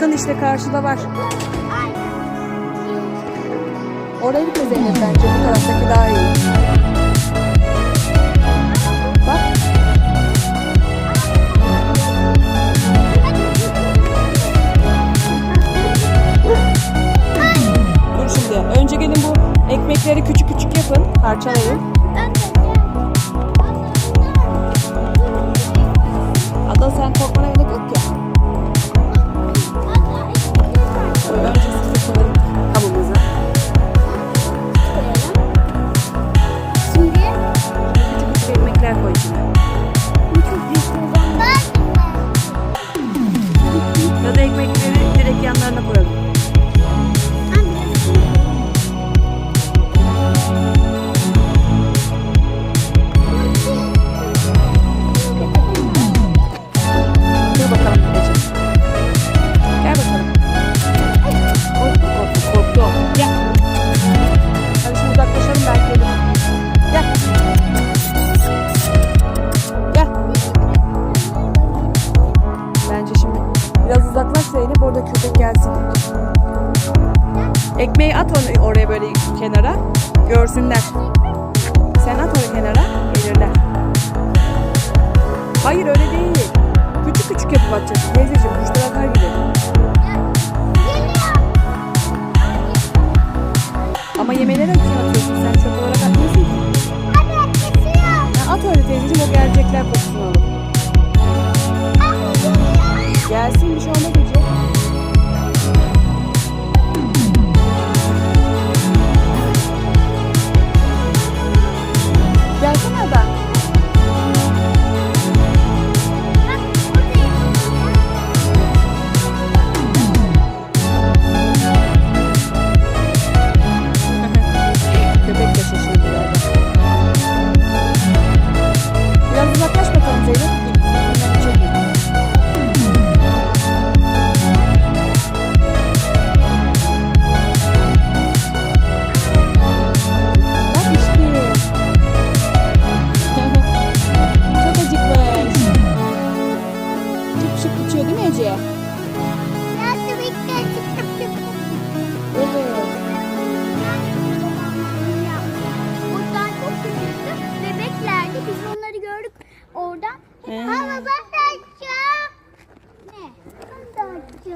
Bakın işte karşıda var. Oraya gitme Zeynep bence. Bu taraftaki daha iyi. Bak. Dur şimdi. Önce gelin bu ekmekleri küçük küçük yapın. Parçalayın. At onu oraya böyle kenara. Görsünler. Sen at onu kenara. Gelirler. Hayır öyle değil. Küçük küçük yapıp atacaksın. Teyzeciğim kuşlar gibi. Ama yemeğleri için atıyorsun. Sen çöp olarak atmıyorsun ki. Ya at öyle teyzeciğim o gelecekler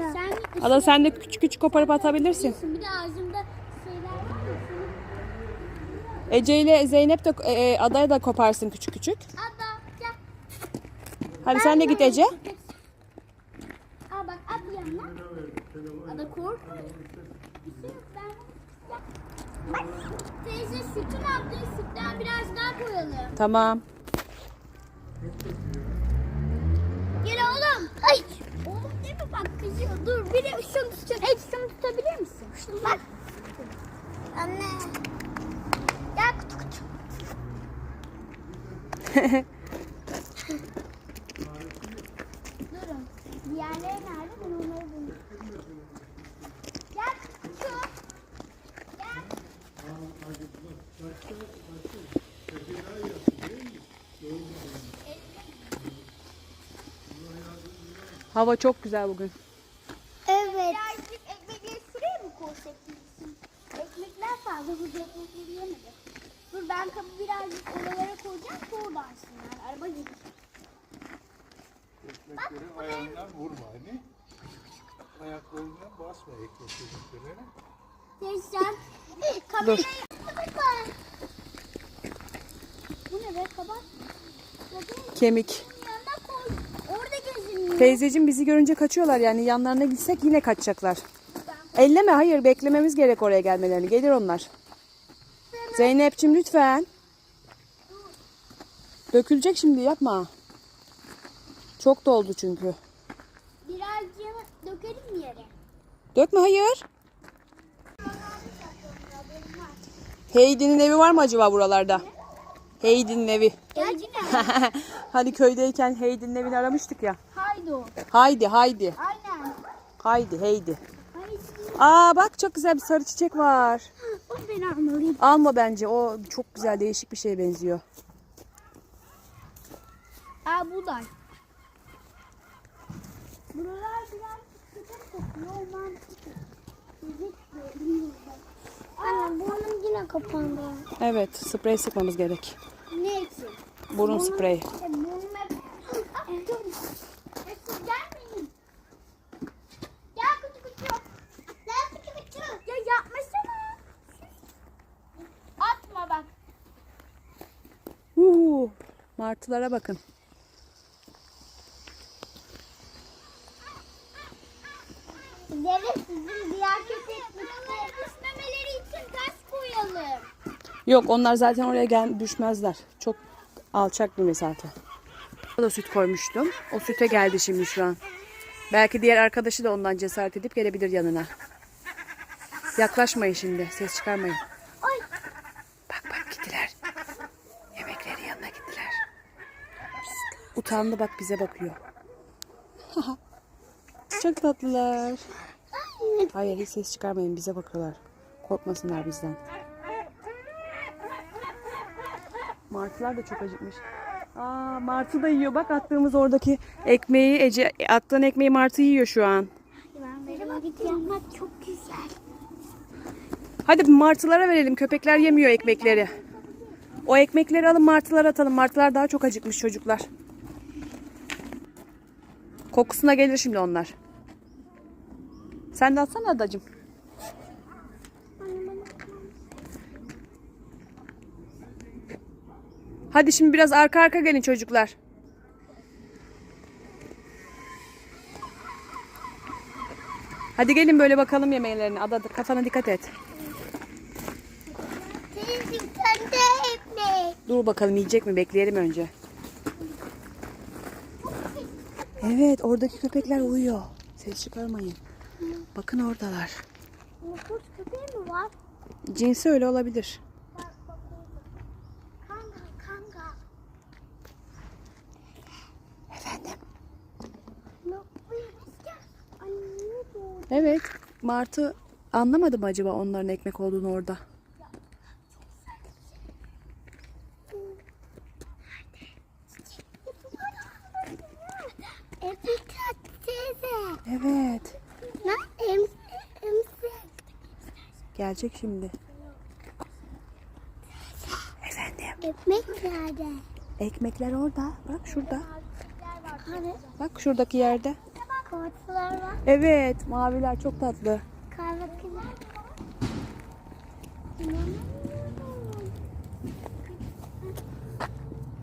Sen Ada sen de küçük küçük koparıp atabilirsin. bir de ağzımda şeyler var Ece ile Zeynep de e, e, adaya da koparsın küçük küçük. Ada gel. Hadi sen de git Ece. Al bak at yanına. Ada korkma. Bir şey yok ben. Gel. Bak. Teyze sütün attığı sütten biraz daha koyalım. Tamam. Şunu tutacak. Ey şunu tutabilir misin? Şunu bak. Anne. Gel kutu kutu. Durun. Diğerleri nerede? Ben onları bulayım. Gel kutu. Gel. Hava çok güzel bugün. Evet. Birazcık ekmekleri şuraya mı koysak iyisin? Fazla hızlı ekmekleri yemedi. Dur ben kabı birazcık oralara koyacağım alsınlar. Araba gibi. Ekmekleri ayağından vurma hani. Ayaklarından basma ekmek çocuklarına. Teyzem. Kamerayı kapat. Bu ne be kapat. Kapat. Kemik. Orada. Teyzeciğim bizi görünce kaçıyorlar yani yanlarına gitsek yine kaçacaklar. Elleme hayır beklememiz gerek oraya gelmelerini. Gelir onlar. Zeynep'ciğim lütfen. Dökülecek şimdi yapma. Çok doldu çünkü. Birazcık dökelim mi yere? Dökme hayır. Heidi'nin evi var mı acaba buralarda? Heidi'nin evi. Hani köydeyken Heidi'nin evini aramıştık ya. Haydi o. Haydi haydi. Aynen. Haydi Heidi. Aa bak çok güzel bir sarı çiçek var. O ben almalıyım. Alma bence o çok güzel değişik bir şeye benziyor. Aa buğday. Buralar biraz sıkıntı kokuyor. Anne burnum yine kapandı. Evet sprey sıkmamız gerek. Ne için? Burun spreyi. E, burnum hep... Ah, dur. E, siz gelmeyin. Gel kutu kutu. Gel kutu kutu. Ya yapmasana. Atma bak. Uhu. Martılara bakın. Dere sizin diğer köpekleri düşmemeleri için taş koyalım. Yok onlar zaten oraya gel düşmezler. Çok alçak bir mesafe. Burada da süt koymuştum. O süte geldi şimdi şu an. Belki diğer arkadaşı da ondan cesaret edip gelebilir yanına. Yaklaşmayın şimdi. Ses çıkarmayın. Ay. Bak bak gittiler. Yemekleri yanına gittiler. Utandı bak bize bakıyor. Çok tatlılar. Hayır hiç ses çıkarmayın bize bakıyorlar. Korkmasınlar bizden. Martılar da çok acıkmış. Aa martı da yiyor. Bak attığımız oradaki ekmeği Ece attığın ekmeği martı yiyor şu an. Yapmak çok güzel. Hadi martılara verelim. Köpekler yemiyor ekmekleri. O ekmekleri alın martılara atalım. Martılar daha çok acıkmış çocuklar. Kokusuna gelir şimdi onlar. Sen de atsana adacığım. Hadi şimdi biraz arka arka gelin çocuklar. Hadi gelin böyle bakalım yemeğlerine. Ada kafana dikkat et. Dur bakalım yiyecek mi? Bekleyelim önce. Evet oradaki köpekler uyuyor. Ses çıkarmayın. Bakın oradalar. Kurt köpeği mi var? Cinsi öyle olabilir. Bak. Kanga kanga. Efendim? Evet. Martı anlamadı mı acaba onların ekmek olduğunu orada? Efik teyze. Evet. Ne? Em. Gelecek şimdi. Efendim. Ekmek nerede? Ekmekler orada. Bak şurada. Hani Bak şuradaki yerde. var. Evet. Maviler çok tatlı.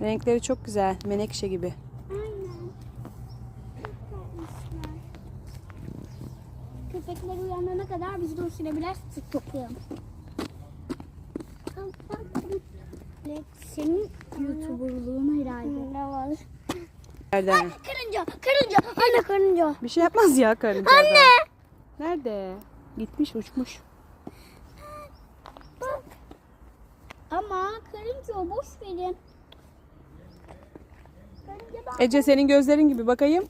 Renkleri çok güzel. Menekşe gibi. Aynen. Çok tatlışlar. Köpekler uyanana kadar biz de sık toplayalım. Senin YouTuber'luğun herhalde. Ne var? Nerede? Karınca, karınca, anne karınca. Bir şey yapmaz ya karıncadan. Anne! Nerede? Gitmiş uçmuş. Bak. Ama karınca boş verin. Karınca. Ece senin gözlerin gibi bakayım.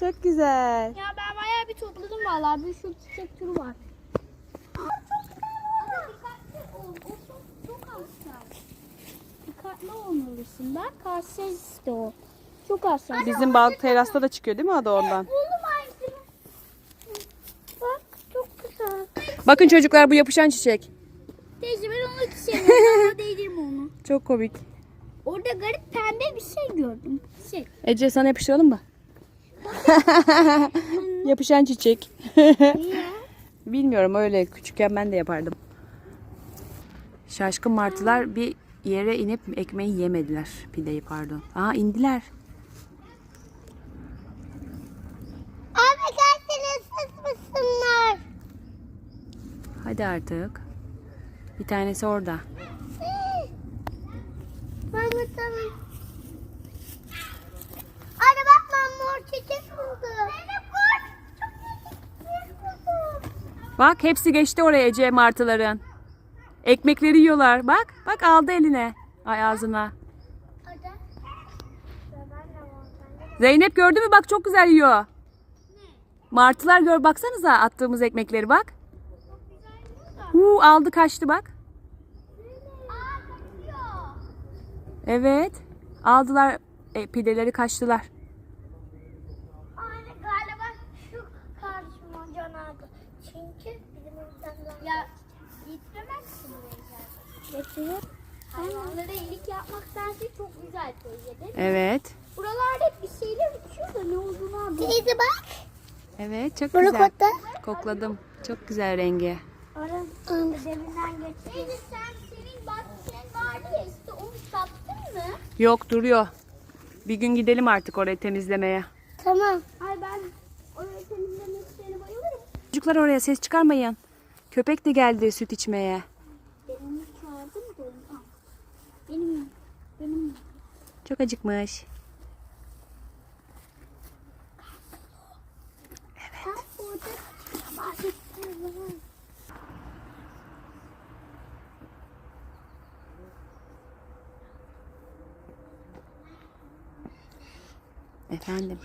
Çok güzel. Ya Bir sürü çiçek türü var. Aa, çok güzel var. Dikkatli ol. O çok, çok hassas. Dikkatli olmalısın. Bak hassas işte o. Çok hassas. Bizim balık terasta da çıkıyor değil mi adı ondan? Bak çok güzel. Bakın çocuklar bu yapışan çiçek. Teyze ben onu. Ama değdirme onu. Çok komik. Orada garip pembe bir şey gördüm. Şey. Ece sana yapıştıralım mı? yapışan çiçek. Niye? Bilmiyorum öyle küçükken ben de yapardım. Şaşkın martılar bir yere inip ekmeği yemediler. Pideyi pardon. Aa indiler. Abi gelsene ıssız mısınlar? Hadi artık. Bir tanesi orada. Ben bakalım. Anne bak ben mor çiçek buldum. Benim mor. Çok çiçek buldum. Bak hepsi geçti oraya Ece martıların. Ekmekleri yiyorlar. Bak bak aldı eline. Ay ağzına. Zeynep gördü mü? Bak çok güzel yiyor. Martılar gör baksanıza attığımız ekmekleri bak. Huu, aldı kaçtı bak. Evet. Aldılar e, pideleri kaçtılar. Anne galiba şu karşıma Ya getiremezsin buraya. Getiriyor. Hayvanlara iyilik yapmaktansa çok güzel teyze değil mi? Evet. Buralarda bir şeyler uçuyor da ne olduğunu anlamadım. Teyze bak. Evet çok Bunu güzel. kokla. Kokladım. Çok güzel rengi. Ara. Deminden geç. Teyze sen senin bahçen vardı ya işte onu sattın mı? Yok duruyor. Bir gün gidelim artık orayı temizlemeye. Tamam. Ay ben oraya temizleme işlerine bayılırım. Çocuklar oraya ses çıkarmayın. Köpek de geldi süt içmeye. Benim çağırdım da. Benim, benim. Çok acıkmış. Evet. Orada bahsettiğim var. Efendim.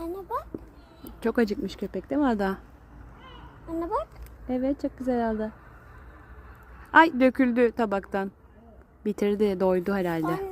Anne bak. Çok acıkmış köpek değil mi Ada? Anne bak. Evet çok güzel aldı. Ay döküldü tabaktan. Bitirdi, doydu herhalde. Anne.